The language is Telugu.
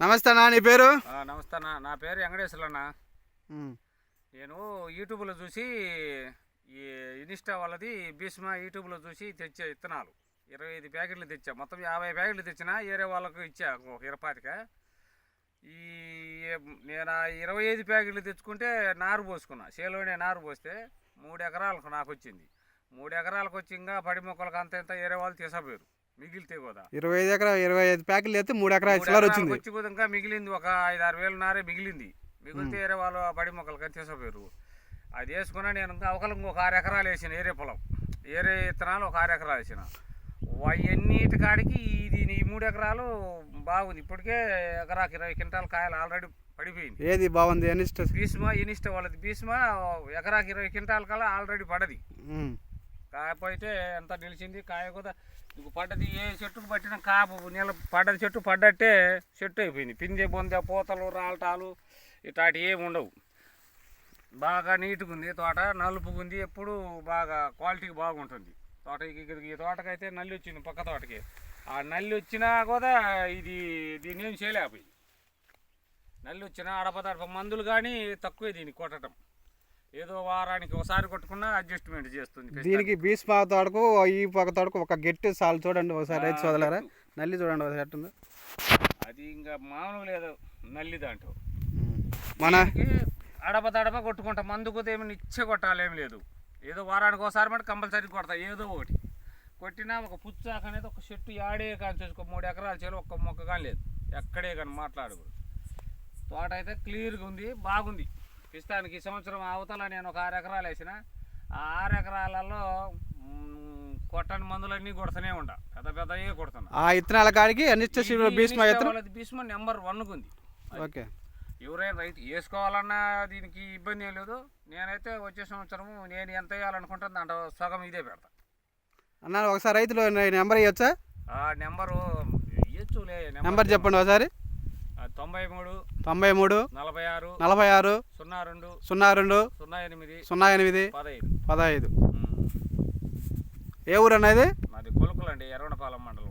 నమస్తే అన్న నీ పేరు? నమస్తే అన్న. నా పేరు వెంకటేశ్వర అన్న. నేను యూట్యూబ్లో చూసి ఈ ఇనిస్టా వాళ్ళది భీష్మ యూట్యూబ్లో చూసి తెచ్చే విత్తనాలు ఇరవై ఐదు ప్యాకెట్లు తెచ్చా. మొత్తం యాభై ప్యాకెట్లు తెచ్చిన వేరే వాళ్ళకు ఇచ్చా ఒక ఇరపాతిక. ఈ నేను ఆ ఇరవై ఐదు ప్యాకెట్లు తెచ్చుకుంటే నారు పోసుకున్నా. చేలోనే నారు పోస్తే మూడు ఎకరాలకు నాకు వచ్చింది మూడు ఎకరాలకు వచ్చి ఇంకా పడి మొక్కలకు అంత ఇంత వేరే వాళ్ళు తీసపోయారు. మిగిలితే కూడా ఇరవై ఐదు ఎకరా ఇరవై ఐదు ప్యాకెట్లు అయితే మూడు ఎకరా చిల్లర వచ్చింది. వచ్చి కూడా ఇంకా మిగిలింది ఒక ఐదు ఆరు వేలు నారే మిగిలింది. మిగిలితే వేరే వాళ్ళు ఆ బడి మొక్కలకి తీసపోయారు. అది వేసుకున్నా నేను ఇంకా ఇంకొక ఆరు ఎకరాలు వేసిన ఏరే పొలం. ఏరే విత్తనాలు ఒక ఆరు ఎకరాలు వేసిన. అవన్నిటి కాడికి ఇది ఈ మూడు ఎకరాలు బాగుంది. ఇప్పటికే ఎకరాకి ఇరవై క్వింటాల కాయలు ఆల్రెడీ పడిపోయింది. ఏది బాగుంది? అని ఇష్టం భీష్మ ఇనిష్ట వాళ్ళది. భీష్మ ఎకరాకి ఇరవై క్వింటాల కల్లా ఆల్రెడీ పడది. కాకపోతే ఎంత నిలిచింది కాయ కూడా నీకు పడ్డది ఏ చెట్టుకు పట్టిన కాపు నీళ్ళ పడ్డది చెట్టు పడ్డట్టే చెట్టు అయిపోయింది. పిందె బొందె పూతలు రాలటాలు ఇట్లాంటివి ఏమి ఉండవు. బాగా నీట్గా ఉంది తోట నలుపుగా ఉంది. ఎప్పుడు బాగా క్వాలిటీకి బాగుంటుంది. తోట ఈ- ఈ తోటకైతే నల్లి వచ్చింది పక్క తోటకి. ఆ నల్లి వచ్చినా కూడా ఇది దీన్ని ఏం చేయలేకపోయింది. నల్లి వచ్చినా అడపదడప మందులు కానీ తక్కువే దీన్ని కొట్టడం. ఏదో వారానికి ఒకసారి కొట్టుకున్నా అడ్జస్ట్మెంట్ చేస్తుంది దీనికి భీష్మ తోటకు ఈ పక్క తోటకు ఒక గట్టి సాలు చూడండి ఒకసారి రైతు సోదలారా. నల్లి చూడండి ఒకసారి ఎట్టుందో. అది ఇంకా మామూలు లేదు నల్లి దాంట్లో. మన అడప దడప కొట్టుకుంటా మందుకు ఏమి నిచ్చే కొట్టాలేం లేదు. ఏదో వారానికి ఒకసారి మటు కంపల్సరీ కొడతా ఏదో ఒకటి. కొట్టినా ఒక పుచ్చాక అనేది ఒక చెట్టు యాడే కానీ చేసుకో మూడు ఎకరాల చేలు ఒక్క మొక్క కానీ లేదు. ఎక్కడే కానీ మాట్లాడకూడదు. తోట అయితే క్లియర్గా ఉంది బాగుంది. పిస్తానికి ఈ సంవత్సరం అవతల నేను ఒక ఆరు ఎకరాలు వేసిన ఆ ఆరు ఎకరాలలో కొట్టని మందులన్నీ కొడుతూనే ఉండా పెద్ద పెద్దయే కొడుతున్నా ఆ ఇత్తనాల కాడికి ఈ భీష్మ నెంబర్ వన్కు ఉంది ఓకే. ఎవరైనా రైతు వేసుకోవాలన్నా దీనికి ఇబ్బంది ఏం లేదు. నేనైతే వచ్చే సంవత్సరము నేను ఎంత వేయాలనుకుంటాను దాంట్లో సగం ఇదే పెడతా. అన్న ఒకసారి రైతులు నెంబర్ ఇవ్వచ్చా ఆ నెంబరు ఇయ్యచ్చులే నెంబర్ చెప్పండి ఒకసారి. తొంభై మూడు తొంభై మూడు నలభై ఆరు నలభై ఆరు సున్నా రెండు సున్నా రెండు సున్నా ఎనిమిది సున్నా ఎనిమిది పదహైదు. పదహైదు. ఏ ఊరు అన్నది మాది కొలుకులండి ఎర్రగొండపాలెం మండలం.